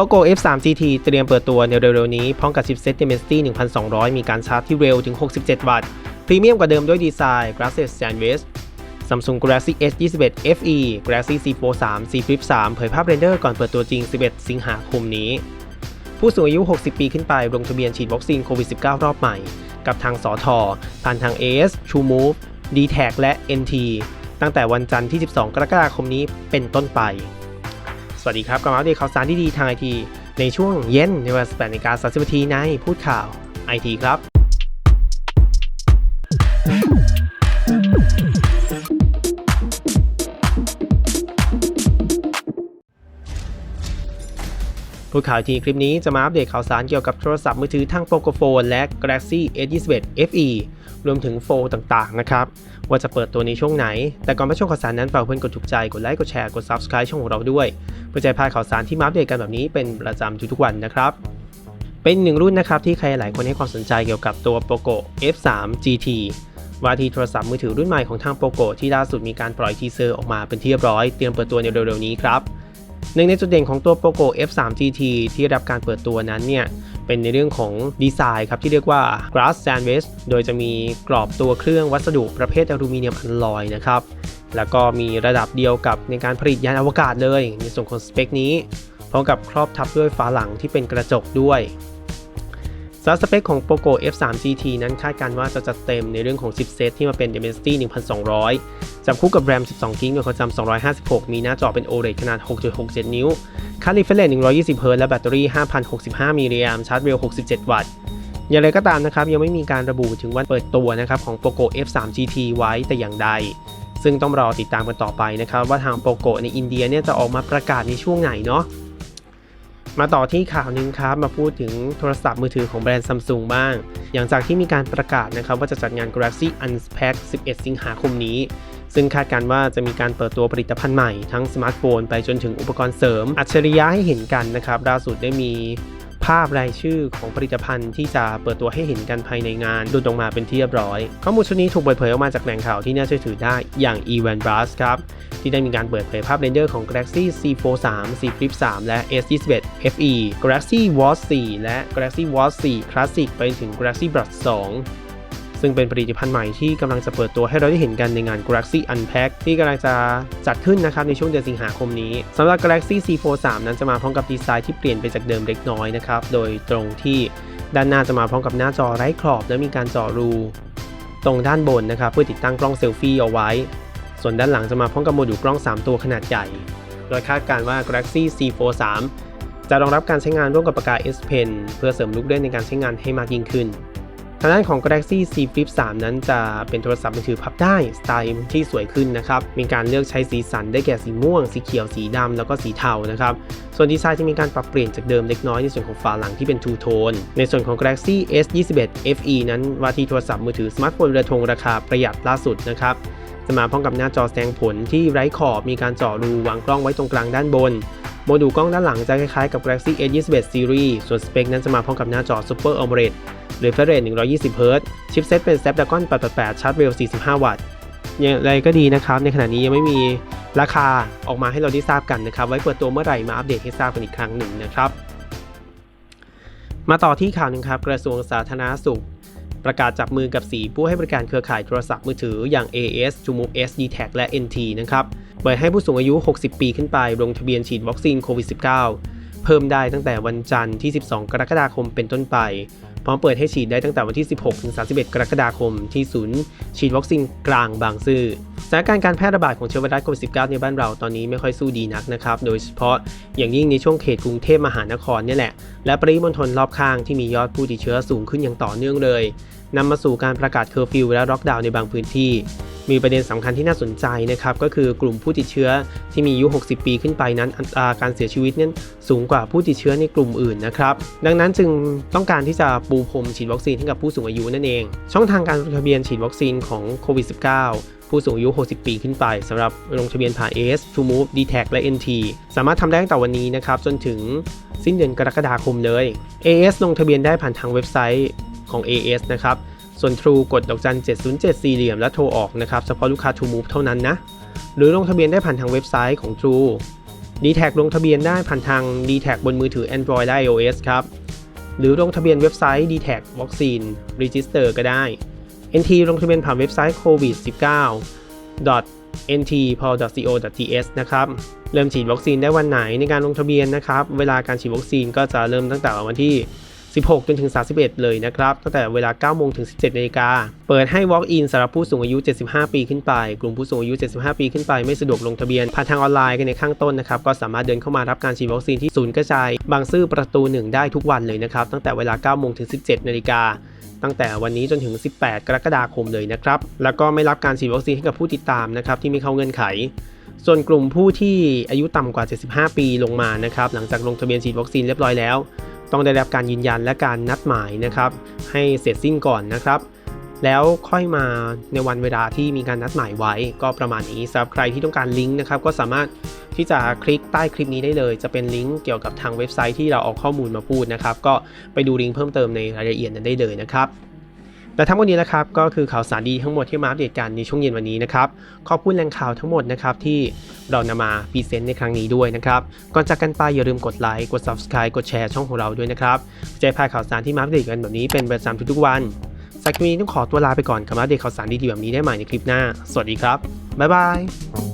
POCO F3 GT เตรียมเปิดตัวในเร็วๆนี้ พร้อมกับชิปเซ็ต Dimensity 1200 มีการชาร์จที่เร็วถึง 67 วัตต์ พรีเมียมกว่าเดิมด้วยดีไซน์ Glasses Sandwich Samsung Galaxy S21 FE Galaxy C Fold 3 C Flip 3 เผยภาพเรนเดอร์ก่อนเปิดตัวจริง 11 สิงหาคมนี้ ผู้สูงอายุ 60 ปีขึ้นไป ลงทะเบียนฉีดวัคซีนโควิด -19 รอบใหม่ กับทางสอทอผ่านทาง AS True Move d t a c และ NT ตั้งแต่วันจันทร์ที่ 12 กรกฎาคมนี้เป็นต้นไป สวัสดีครับกลับมาอัปเดตข่าวสารที่ดีทางไอทีในช่วงเย็นในเวลา18นาฬิกา30นาทีในพูดข่าวไอทีครับผู้ข่าวทีคลิปนี้จะมาอัปเดตข่าวสารเกี่ยวกับโทรศัพท์มือถือทั้ง Poco Phone และ Galaxy S21 FE รวมถึงโฟต่างๆ นะครับ ว่าจะเปิดตัวในช่วงไหน แต่ก่อนไปชมข่าวสารนั้นฝากเพื่อนกดถูกใจ กดไลค์ กดแชร์ กด Subscribe ช่องของเราด้วย เพื่อจะพาข่าวสารที่มาอัปเดตกันแบบนี้เป็นประจำทุกๆวันนะครับ เป็นหนึ่งรุ่นนะครับที่ใครหลายคนให้ความสนใจเกี่ยวกับตัว Poco F3 GT ว่าที่โทรศัพท์มือถือรุ่นใหม่ของทาง Poco ที่ล่าสุดมีการปล่อยทีเซอร์ออกมาเป็นที่เรียบร้อย เตรียมเปิดตัวในเร็วๆนี้ครับหนึ่งในจุดเด่นของตัว Poco F3 GT ที่รับการเปิดตัวนั้นเนี่ย เป็นในเรื่องของดีไซน์ครับที่เรียกว่า Glass Sandwich โดยจะมีกรอบตัวเครื่องวัสดุประเภทอลูมิเนียมอัลลอยนะครับแล้วก็มีระดับเดียวกับในการผลิตยานอวกาศเลย ในส่วนของสเปคนี้พร้อมกับครอบทับด้วยฝาหลังที่เป็นกระจกด้วย สำหรับสเปคของ Poco F3 GT นั้นคาดการว่าจะจัดเต็มในเรื่องของชิปเซตที่มาเป็น Dimensity 1200 จับคู่กับ RAM 12 g b โดยความจำ256 มีหน้าจอเป็น OLED ขนาด 6.67 นิ้วคาร์ดรีเฟรช120 Hz และแบตเตอรี่ 5,065 มิลลิแอมชาร์จเร็ว 67 วัตต์ อย่างไรก็ตามนะครับ ยังไม่มีการระบุถึงวันเปิดตัวนะครับของ Poco F3 GT ไว้แต่อย่างใด ซึ่งต้องรอติดตามกันต่อไปนะครับว่าทาง Poco ในอินเดียเนี่ยจะออกมาประกาศในช่วงไหนเนาะ มาต่อที่ข่าวหนึงครับ มาพูดถึงโทรศัพท์มือถือของแบรนด์ซัมซุงบ้างอย่างจากที่มีการประกาศนะครับว่าจะจัดงาน Galaxy Unpacked 11 สิงหาคมนี้ ซึ่งคาดการณ์ว่าจะมีการเปิดตัวผลิตภัณฑ์ใหม่ทั้งสมาร์ทโฟนไปจนถึงอุปกรณ์เสริม อัจฉริยะให้เห็นกันนะครับล่าสุดได้มี ภาพรายชื่อของผลิตภัณฑ์ที่จะเปิดตัวให้เห็นกันภายในงานดูดออกมาเป็นที่เรียบร้อย ข้อมูลชุดนี้ถูกเปิดเผยออกมาจากแหล่งข่าวที่น่าเชื่อถือได้อย่าง e v a n b r u s ครับ ที่ได้มีการเปิดเผยภาพเรนเดอร์ของ Galaxy C Fold 3 C Flip 3 และ S21 FE Galaxy Watch 4 และ Galaxy Watch 4 Classic ไปถึง Galaxy Buds 2 ซึ่งเป็นผลิตภัณฑ์ใหม่ที่กำลังจะเปิดตัวให้เราได้เห็นกันในงาน Galaxy Unpack ที่กำลังจะจัดขึ้นนะครับในช่วงเดือนสิงหาคมนี้สำหรับ Galaxy C Fold 3นั้นจะมาพร้อมกับดีไซน์ที่เปลี่ยนไปจากเดิมเล็กน้อยนะครับโดยตรงที่ด้านหน้าจะมาพร้อมกับหน้าจอไร้ขอบ และมีการเจาะรูตรงด้านบนนะครับเพื่อติดตั้งกล้องเซลฟี่เอาไว้ ส่วนด้านหลังจะมาพร้อมกับโมดูลกล้อง 3 ตัวขนาดใหญ่ โดยคาดการณ์ว่า Galaxy C Fold 3จะรองรับการใช้งานร่วมกับปากกา S Pen เพื่อเสริมลูกเล่นในการใช้งานให้มากยิ่งขึ้น ทางด้านของ Galaxy C Flip 3 นั้นจะเป็นโทรศัพท์มือถือพับได้ สไตล์ที่สวยขึ้นนะครับ มีการเลือกใช้สีสันได้แก่สีม่วง สีเขียว สีดำ แล้วก็สีเทานะครับ ส่วนดีไซน์จะมีการปรับเปลี่ยนจากเดิมเล็กน้อยในส่วนของฝาหลังที่เป็น Two Tone ในส่วนของ Galaxy S21 FE นั้นว่าที่โทรศัพท์มือถือสมาร์ทโฟนเรือธงราคาประหยัดล่าสุดนะครับจะมาพร้อมกับหน้าจอแสดงผลที่ไร้ขอบ มีการเจาะรูวางกล้องไว้ตรงกลางด้านบน โมดูลกล้องด้านหลังจะคล้ายๆกับ Galaxy S21 Series ส่วนสเปคนั้นจะมาพร้อมกับหน้าจอ Super AMOLED หรือ refresh rate 120 Hz ชิปเซตเป็น Snapdragon 888 ชาร์จเร็ว 45 วัตต์อย่างไรก็ดีนะครับ ในขณะนี้ยังไม่มีราคาออกมาให้เราได้ทราบกันนะครับ ไว้เปิดตัวเมื่อไหร่มาอัปเดตให้ทราบกันอีกครั้งหนึ่งนะครับ มาต่อที่ข่าวหนึ่งครับกระทรวงสาธารณสุข ประกาศจับมือกับ4ผู้ให้บริการเครือข่ายโทรศัพท์มือถืออย่าง AS, t r u m o v e S, d t a c และ NT นะครับ เปิดให้ผู้สูงอายุ 60 ปีขึ้นไปลงทะเบียนฉีดวัคซีนโควิด -19 เพิ่มได้ตั้งแต่วันจันทร์ที่ 12 กรกฎาคมเป็นต้นไป พร้อมเปิดให้ฉีดได้ตั้งแต่วันที่ 16 ถึง 31 กรกฎาคมที่ศูนย์ฉีดวัคซีนกลางบางซื่อสถานการณ์การแพร่ระบาดของเชื้อไวรัสโควิด -19 ในบ้านเราตอนนี้ไม่ค่อยสู้ดีนักนะครับ โดยเฉพาะอย่างยิ่งในช่วงเขตกรุงเทพมหานครนี่แหละ และปริมณฑลรอบข้างที่มียอดผู้ติดเชื้อสูงขึ้นอย่างต่อเนื่องเลยนำมาสู่การประกาศเคอร์ฟิวและล็อกดาวน์ในบางพื้นที่ มีประเด็นสำคัญที่น่าสนใจนะครับก็คือกลุ่มผู้ติดเชื้อที่มีอายุ 60 ปีขึ้นไปนั้นอัตราการเสียชีวิตนั้นสูงกว่าผู้ติดเชื้อในกลุ่มอื่นนะครับดังนั้นจึงต้องการที่จะปูพรมฉีดวัคซีนให้กับผู้สูงอายุนั่นเอง ช่องทางการลงทะเบียนฉีดวัคซีนของโควิด -19 ผู้สูงอายุ 60 ปีขึ้นไปสำหรับลงทะเบียนผ่าน AS, t r u Move, d t a c และ NT สามารถทำได้ตั้งแต่วันนี้นะครับ จนถึงสิ้นเดือนกรกฎาคมเลย AS ลงทะเบียนได้ผ่านทางเว็บไซต์ของ AS นะครับ ส่วน True กดดอกจัน 707 สี่เหลี่ยมและโทรออกนะครับเฉพาะลูกค้า True Move เท่านั้นนะ หรือลงทะเบียนได้ผ่านทางเว็บไซต์ของ True d t แทลงทะเบียนได้ผ่านทาง d t แทบนมือถือ Android และ iOS ครับ หรือลงทะเบียนเว็บไซต์ d t แท Vaccine Register ก็ได้ NT ลงทะเบียนผ่านเว็บไซต์ covid 19 ntpol.co.th นะครับ เริ่มฉีดวัคซีนได้วันไหนในการลงทะเบียนนะครับ เวลาการฉีดวัคซีนก็จะเริ่มตั้งแต่วันที่ 16 จนถึง 31 เลยนะครับ ตั้งแต่เวลา 9 โมงถึง 17นาฬิกา เปิดให้ walk in สำหรับผู้สูงอายุ 75 ปีขึ้นไป กลุ่มผู้สูงอายุ 75 ปีขึ้นไป ไม่สะดวกลงทะเบียน ผ่านทางออนไลน์กันในข้างต้นนะครับ ก็สามารถเดินเข้ามารับการฉีดวัคซีนที่ศูนย์กระจาย บางซื่อประตู 1 ได้ทุกวันเลยนะครับ ตั้งแต่เวลา 9 โมงถึง 17 นาฬิกาตั้งแต่วันนี้จนถึง 18 กรกฎาคมเลยนะครับ แล้วก็ไม่รับการฉีดวัคซีนให้กับผู้ติดตามนะครับที่ไม่เข้าเงื่อนไข ส่วนกลุ่มผู้ที่อายุต่ำกว่า 75 ปีลงมานะครับ หลังจากลงทะเบียนฉีดวัคซีนเรียบร้อยแล้ว ต้องได้รับการยืนยันและการนัดหมายนะครับให้เสร็จสิ้นก่อนนะครับ แล้วค่อยมาในวันเวลาที่มีการนัดหมายไว้ ก็ประมาณนี้สำหรับใครที่ต้องการลิงก์นะครับก็สามารถที่จะคลิกใต้คลิปนี้ได้เลย จะเป็นลิงก์เกี่ยวกับทางเว็บไซต์ที่เราเอาข้อมูลมาพูดนะครับก็ไปดูลิงก์เพิ่มเติมในรายละเอียดนั้นได้เลยนะครับ และทั้งหมดนี้นะครับก็คือข่าวสารดีทั้งหมดที่มาอัปเดตกันในช่วงเย็นวันนี้นะครับขอบคุณแหล่งข่าวทั้งหมดนะครับที่เรานำมาพรีเซนต์ในครั้งนี้ด้วยนะครับก่อนจากกันไปอย่าลืมกดไลค์กด subscribe กดแชร์ช่องของเราด้วยนะครับจะได้พายข่าวสารที่มาอัปเดตกันแบบนี้เป็นประจำทุกๆวันสักคลิปนี้ต้องขอตัวลาไปก่อนกับอัปเดตข่าวสารดีๆแบบนี้ได้ใหม่ในคลิปหน้า สวัสดีครับบ๊ายบาย